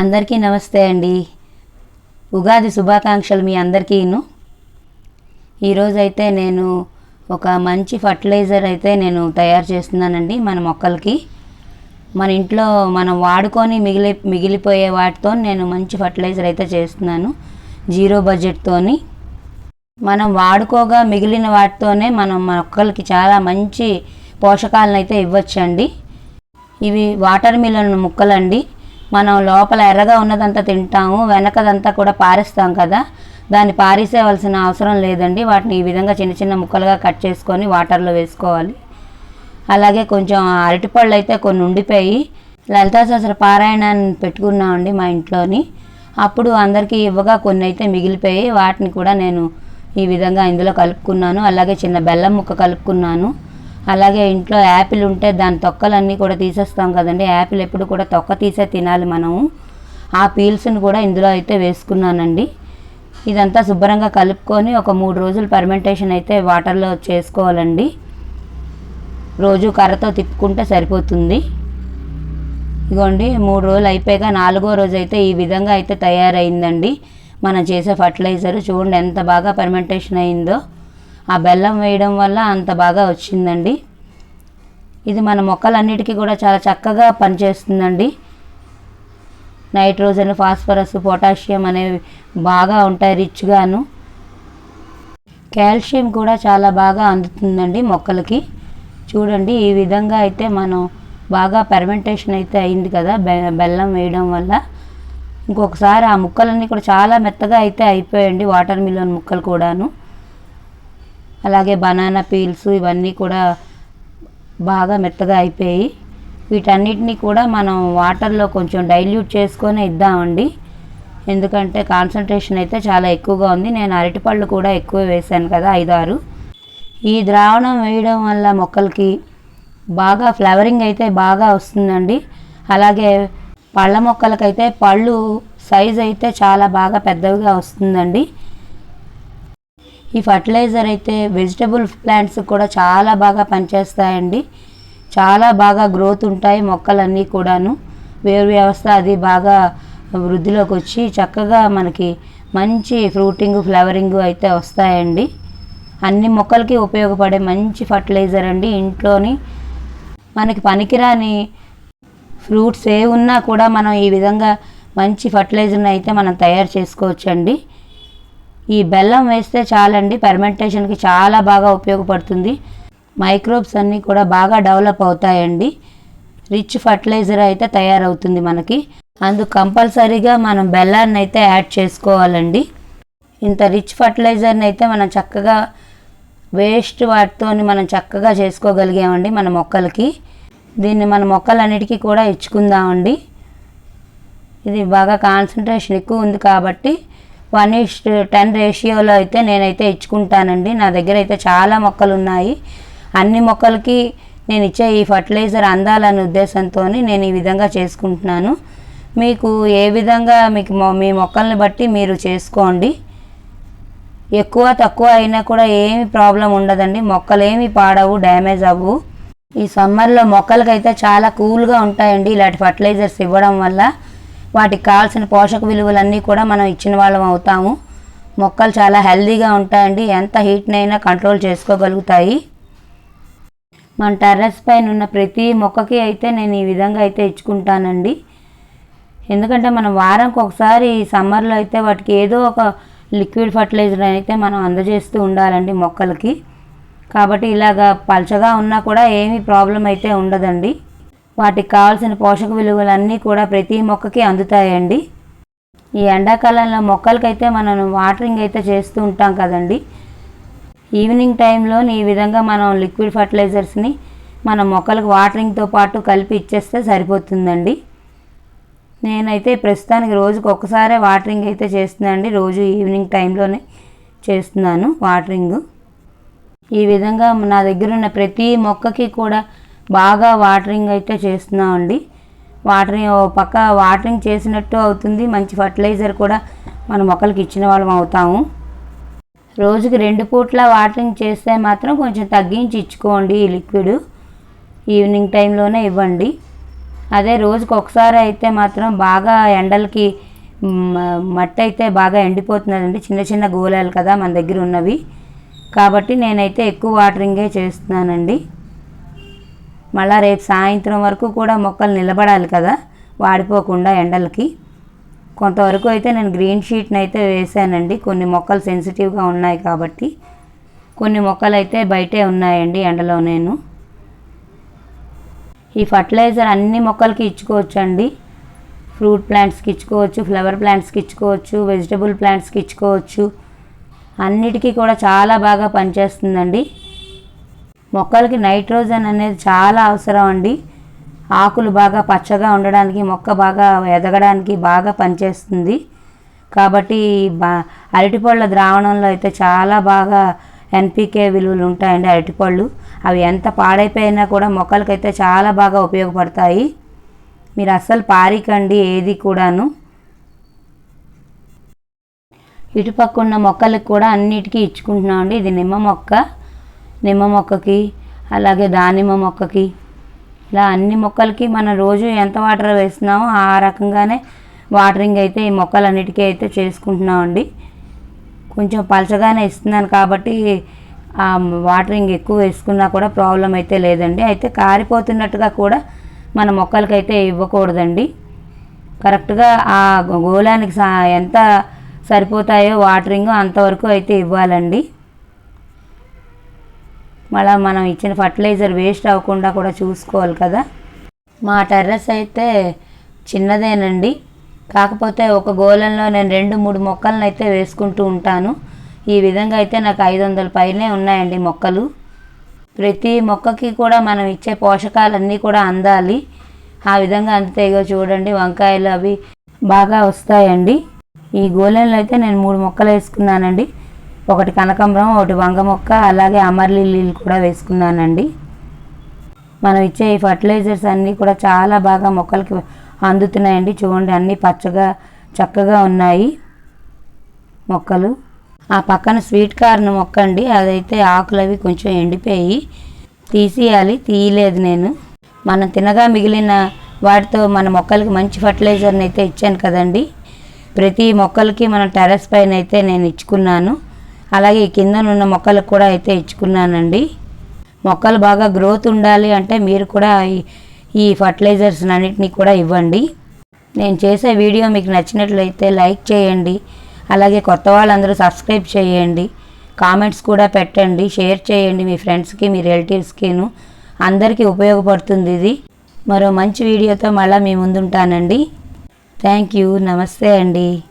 అందరికీ నమస్తే అండి. ఉగాది శుభాకాంక్షలు మీ అందరికీను. ఈరోజైతే నేను ఒక మంచి ఫర్టిలైజర్ అయితే నేను తయారు చేస్తున్నానండి మన మొక్కలకి. మన ఇంట్లో మనం వాడుకొని మిగిలి మిగిలిపోయే వాటితో నేను మంచి ఫర్టిలైజర్ అయితే చేస్తున్నాను. జీరో బడ్జెట్తోని మనం వాడుకోగా మిగిలిన వాటితోనే మనం మొక్కలకి చాలా మంచి పోషకాలను అయితే ఇవ్వచ్చండి. ఇవి వాటర్ మిలన్ ముక్కలండి. మనం లోపల ఎర్రగా ఉన్నదంతా తింటాము వెనకదంతా కూడా పారేస్తాం కదా. దాన్ని పారేసేవలసిన అవసరం లేదండి. వాటిని ఈ విధంగా చిన్న చిన్న ముక్కలుగా కట్ చేసుకొని వాటర్లో వేసుకోవాలి. అలాగే కొంచెం అరటిపళ్ళు అయితే కొన్ని ఉండిపోయి లలితా సహస్ర పారాయణాన్ని పెట్టుకున్నామండి మా ఇంట్లోని. అప్పుడు అందరికీ ఇవ్వగా కొన్ని అయితే మిగిలిపోయి వాటిని కూడా నేను ఈ విధంగా ఇందులో కలుపుకున్నాను. అలాగే చిన్న బెల్లం ముక్క కలుపుకున్నాను. అలాగే ఇంట్లో యాపిల్ ఉంటే దాని తొక్కలన్నీ కూడా తీసేస్తాం కదండి. యాపిల్ ఎప్పుడు కూడా తొక్క తీసే తినాలి మనము. ఆ పీల్స్ని కూడా ఇందులో అయితే వేసుకున్నానండి. ఇదంతా శుభ్రంగా కలుపుకొని ఒక మూడు రోజులు పర్మెంటేషన్ అయితే వాటర్లో చేసుకోవాలండి. రోజు కర్రతో తిప్పుకుంటే సరిపోతుంది. ఇగోండి మూడు రోజులు అయిపోయాక నాలుగో రోజు అయితే ఈ విధంగా అయితే తయారైందండి. మనం చేసే ఫర్టిలైజర్ చూడండి ఎంత బాగా పర్మెంటేషన్ అయిందో. ఆ బెల్లం వేయడం వల్ల అంత బాగా వచ్చిందండి. ఇది మన మొక్కలన్నిటికీ కూడా చాలా చక్కగా పనిచేస్తుందండి. నైట్రోజన్ ఫాస్ఫరస్ పొటాషియం అనేవి బాగా ఉంటాయి రిచ్గాను కాల్షియం కూడా చాలా బాగా అందుతుందండి మొక్కలకి. చూడండి ఈ విధంగా అయితే మనం బాగా పెర్మెంటేషన్ అయితే అయింది కదా బె బెల్లం వేయడం వల్ల. ఇంకొకసారి ఆ ముక్కలన్నీ కూడా చాలా మెత్తగా అయితే అయిపోయాయండి వాటర్ మిలన్ ముక్కలు కూడాను. అలాగే బనానా పీల్స్ ఇవన్నీ కూడా బాగా మెత్తగా అయిపోయి వీటన్నిటిని కూడా మనం వాటర్లో కొంచెం డైల్యూట్ చేసుకొని ఇద్దామండి. ఎందుకంటే కాన్సన్ట్రేషన్ అయితే చాలా ఎక్కువగా ఉంది. నేను అరటిపళ్ళు కూడా ఎక్కువ వేశాను కదా ఐదారు. ఈ ద్రావణం వేయడం వల్ల మొక్కలకి బాగా ఫ్లవరింగ్ అయితే బాగా వస్తుందండి. అలాగే పళ్ళ మొక్కలకైతే పళ్ళు సైజ్ అయితే చాలా బాగా పెద్దవిగా వస్తుందండి. ఈ ఫర్టిలైజర్ అయితే వెజిటబుల్ ప్లాంట్స్ కూడా చాలా బాగా పనిచేస్తాయండి. చాలా బాగా గ్రోత్ ఉంటాయి మొక్కలన్నీ కూడాను. వేరు వ్యవస్థ అది బాగా వృద్ధిలోకి వచ్చి చక్కగా మనకి మంచి ఫ్రూటింగ్ ఫ్లవరింగ్ అయితే వస్తాయండి. అన్ని మొక్కలకి ఉపయోగపడే మంచి ఫర్టిలైజర్ అండి. ఇంట్లోని మనకి పనికిరాని ఫ్రూట్స్ ఏ ఉన్నా కూడా మనం ఈ విధంగా మంచి ఫర్టిలైజర్ని అయితే మనం తయారు చేసుకోవచ్చండి. ఈ బెల్లం వేస్తే చాలండి ఫెర్మెంటేషన్కి చాలా బాగా ఉపయోగపడుతుంది. మైక్రోబ్స్ అన్నీ కూడా బాగా డెవలప్ అవుతాయండి. రిచ్ ఫర్టిలైజర్ అయితే తయారవుతుంది మనకి. అందుకు కంపల్సరీగా మనం బెల్లాన్ని అయితే యాడ్ చేసుకోవాలండి. ఇంత రిచ్ ఫర్టిలైజర్ని అయితే మనం చక్కగా వేస్ట్ వాటితోని మనం చక్కగా చేసుకోగలిగామండి మన మొక్కలకి. దీన్ని మన మొక్కలన్నిటికీ కూడా ఇచ్చుకుందామండి. ఇది బాగా కాన్సన్ట్రేషన్ ఎక్కువ ఉంది కాబట్టి వన్ ఇష్ టెన్ రేషియోలో అయితే నేనైతే ఇచ్చుకుంటానండి. నా దగ్గర అయితే చాలా మొక్కలు ఉన్నాయి అన్ని మొక్కలకి నేను ఇచ్చే ఈ ఫర్టిలైజర్ అందాలనే ఉద్దేశంతో నేను ఈ విధంగా చేసుకుంటున్నాను. మీకు ఏ విధంగా మీకు మొ- మీ మొక్కల్ని బట్టి మీరు చేసుకోండి. ఎక్కువ తక్కువ అయినా కూడా ఏమి ప్రాబ్లం ఉండదండి. మొక్కలు ఏమి పాడవు డ్యామేజ్ అవ్వు ఈ సమ్మర్లో మొక్కలకైతే చాలా కూల్గా ఉంటాయండి ఇలాంటి ఫర్టిలైజర్స్ ఇవ్వడం వల్ల. వాటికి కావాల్సిన పోషక విలువలన్నీ కూడా మనం ఇచ్చిన వాళ్ళం అవుతాము. మొక్కలు చాలా హెల్దీగా ఉంటాయండి. ఎంత హీట్నైనా కంట్రోల్ చేసుకోగలుగుతాయి. మన టెర్రస్ పైన ఉన్న ప్రతి మొక్కకి అయితే నేను ఈ విధంగా అయితే ఇచ్చుకుంటానండి. ఎందుకంటే మనం వారానికి ఒకసారి సమ్మర్లో అయితే వాటికి ఏదో ఒక లిక్విడ్ ఫర్టిలైజర్ అయితే మనం అందజేస్తూ ఉండాలండి మొక్కలకి. కాబట్టి ఇలాగ పలచగా ఉన్నా కూడా ఏమీ ప్రాబ్లం అయితే ఉండదండి. వాటికి కావాల్సిన పోషక విలువలన్నీ కూడా ప్రతి మొక్కకి అందుతాయండి. ఈ ఎండాకాలంలో మొక్కలకైతే మనం వాటరింగ్ అయితే చేస్తూ ఉంటాం కదండి. ఈవినింగ్ టైంలో ఈ విధంగా మనం లిక్విడ్ ఫర్టిలైజర్స్ని మన మొక్కలకు వాటరింగ్తో పాటు కలిపి ఇచ్చేస్తే సరిపోతుందండి. నేనైతే ప్రస్తుతానికి రోజుకి ఒక్కసారే వాటరింగ్ అయితే చేస్తున్నానండి. రోజు ఈవినింగ్ టైంలోనే చేస్తున్నాను వాటరింగ్. ఈ విధంగా నా దగ్గర ఉన్న ప్రతి మొక్కకి కూడా బాగా వాటరింగ్ అయితే చేస్తున్నామండి. వాటరింగ్ పక్క వాటరింగ్ చేసినట్టు అవుతుంది. మంచి ఫర్టిలైజర్ కూడా మన మొక్కలకి ఇచ్చిన వాళ్ళం అవుతాము. రోజుకి రెండు పూట్ల వాటరింగ్ చేస్తే మాత్రం కొంచెం తగ్గించి ఇచ్చుకోండి ఈ లిక్విడ్ ఈవినింగ్ టైంలోనే ఇవ్వండి. అదే రోజుకి ఒకసారి అయితే మాత్రం బాగా ఎండలకి మట్టి అయితే బాగా ఎండిపోతున్నదండి. చిన్న చిన్న గోళాలు కదా మన దగ్గర ఉన్నవి. కాబట్టి నేనైతే ఎక్కువ వాటరింగే చేస్తున్నానండి. మళ్ళీ రేపు సాయంత్రం వరకు కూడా మొక్కలు నిలబడాలి కదా వాడిపోకుండా ఎండలకి. కొంతవరకు అయితే నేను గ్రీన్ షీట్ని అయితే వేసానండి. కొన్ని మొక్కలు సెన్సిటివ్గా ఉన్నాయి కాబట్టి. కొన్ని మొక్కలు అయితే బయటే ఉన్నాయండి ఎండలో నేను. ఈ ఫర్టిలైజర్ అన్ని మొక్కలకి ఇచ్చుకోవచ్చు అండి ఫ్రూట్ ప్లాంట్స్కి ఇచ్చుకోవచ్చు ఫ్లవర్ ప్లాంట్స్కి ఇచ్చుకోవచ్చు వెజిటబుల్ ప్లాంట్స్కి ఇచ్చుకోవచ్చు. అన్నిటికీ కూడా చాలా బాగా పనిచేస్తుందండి. మొక్కలకి నైట్రోజన్ అనేది చాలా అవసరం అండి. ఆకులు బాగా పచ్చగా ఉండడానికి మొక్క బాగా ఎదగడానికి బాగా పనిచేస్తుంది. కాబట్టి బా అరటిపళ్ళ ద్రావణంలో అయితే చాలా బాగా ఎన్పికే విలువలు ఉంటాయండి అరటిపళ్ళు. అవి ఎంత పాడైపోయినా కూడా మొక్కలకైతే చాలా బాగా ఉపయోగపడతాయి. మీరు అస్సలు పారికండి ఏది కూడాను. ఇటుపక్క ఉన్న మొక్కలకు కూడా అన్నిటికీ ఇచ్చుకుంటున్నామండి. ఇది నిమ్మ మొక్క. నిమ్మ మొక్కకి అలాగే దానిమ్మ మొక్కకి. ఇలా అన్ని మొక్కలకి మనం రోజు ఎంత వాటర్ వేస్తున్నామో ఆ రకంగానే వాటరింగ్ అయితే ఈ మొక్కలన్నిటికీ అయితే చేసుకుంటున్నామండి. కొంచెం పలచగానే ఇస్తున్నాను కాబట్టి ఆ వాటరింగ్ ఎక్కువ వేసుకున్నా కూడా ప్రాబ్లం అయితే లేదండి. అయితే కారిపోతున్నట్టుగా కూడా మన మొక్కలకైతే ఇవ్వకూడదండి. కరెక్ట్గా ఆ గోళానికి సా ఎంత సరిపోతాయో వాటరింగ్ అంతవరకు అయితే ఇవ్వాలండి. మళ్ళీ మనం ఇచ్చిన ఫర్టిలైజర్ వేస్ట్ అవ్వకుండా కూడా చూసుకోవాలి కదా. మా టెర్రస్ అయితే చిన్నదేనండి. కాకపోతే ఒక గోళంలో నేను రెండు మూడు మొక్కలను అయితే వేసుకుంటూ ఉంటాను. ఈ విధంగా అయితే నాకు ఐదు వందల పైనే ఉన్నాయండి మొక్కలు. ప్రతి మొక్కకి కూడా మనం ఇచ్చే పోషకాలన్నీ కూడా అందాలి. ఆ విధంగా అందుతాయిగా చూడండి వంకాయలు అవి బాగా వస్తాయండి. ఈ గోళంలో అయితే నేను మూడు మొక్కలు వేసుకున్నానండి. ఒకటి కనకాంబరం ఒకటి వంగ మొక్క అలాగే అమర్లిల్లీలు కూడా వేసుకున్నానండి. మనం ఇచ్చే ఈ ఫర్టిలైజర్స్ అన్నీ కూడా చాలా బాగా మొక్కలకి అందుతున్నాయండి. చూడండి అన్నీ పచ్చగా చక్కగా ఉన్నాయి మొక్కలు. ఆ పక్కన స్వీట్ కార్న్ మొక్క అండి. అదైతే ఆకులు అవి కొంచెం ఎండిపోయి తీసేయాలి. తీయలేదు నేను. మనం తినగా మిగిలిన వాటితో మన మొక్కలకి మంచి ఫర్టిలైజర్ని అయితే ఇచ్చాను కదండి. ప్రతి మొక్కలకి మన టెర్రస్ పైన అయితే నేను ఇచ్చుకున్నాను. అలాగే ఈ కిందనున్న మొక్కలకు కూడా అయితే ఇచ్చుకున్నానండి. మొక్కలు బాగా గ్రోత్ ఉండాలి అంటే మీరు కూడా ఈ- ఈ ఫర్టిలైజర్స్ అన్నిటినీ కూడా ఇవ్వండి. నేను చేసే వీడియో మీకు నచ్చినట్లయితే లైక్ చేయండి. అలాగే కొత్త వాళ్ళందరూ సబ్స్క్రైబ్ చేయండి. కామెంట్స్ కూడా పెట్టండి. షేర్ చేయండి మీ ఫ్రెండ్స్కి మీ రిలేటివ్స్కిను. అందరికీ ఉపయోగపడుతుంది ఇది. మరో మంచి వీడియోతో మళ్ళీ మీ ముందుంటానండి. Thank you. నమస్తే అండి.